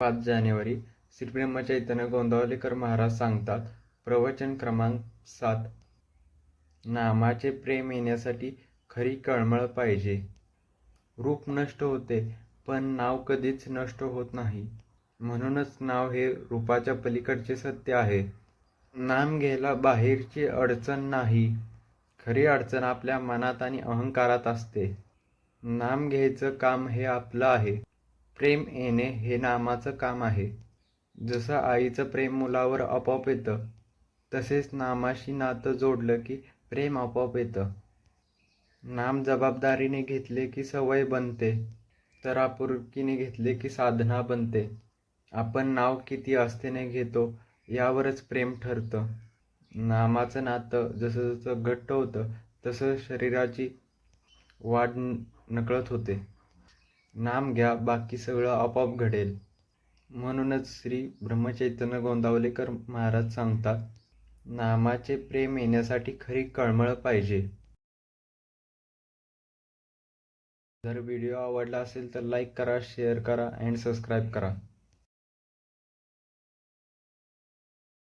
पाच जानेवारी श्री ब्रह्मचैतन्य गोंदावलेकर महाराज सांगतात प्रवचन क्रमांक सात नामाचे प्रेम येण्यासाठी खरी कळमळ पाहिजे. रूप नष्ट होते पण नाव कधीच नष्ट होत नाही. म्हणूनच नाव हे रूपाच्या पलीकडचे सत्य आहे. नाम घ्यायला बाहेरची अडचण नाही. खरी अडचण आपल्या मनात आणि अहंकारात असते. नाम घ्यायचं काम हे आपलं आहे. प्रेम येणे हे नामाचं काम आहे. जसं आईचं प्रेम मुलावर आपोआप येतं तसेच नामाशी नातं जोडलं की प्रेम आपोआप येतं. नाम जबाबदारीने घेतले की सवय बनते तर आपुरकीने घेतले की साधना बनते. आपण नाव किती आस्थेने घेतो यावरच प्रेम ठरतं. नामाचं नातं जसं जसं घट्ट होतं तसं शरीराची वाढ नकळत होते. नाम घ्या बाकी सगळं आपोआप घडेल. म्हणूनच श्री ब्रह्मचैतन्य गोंदावलेकर महाराज सांगतात नामाचे प्रेम येण्यासाठी खरी कळमळ पाहिजे. जर व्हिडिओ आवडला असेल तर लाईक करा शेअर करा अँड सबस्क्राईब करा.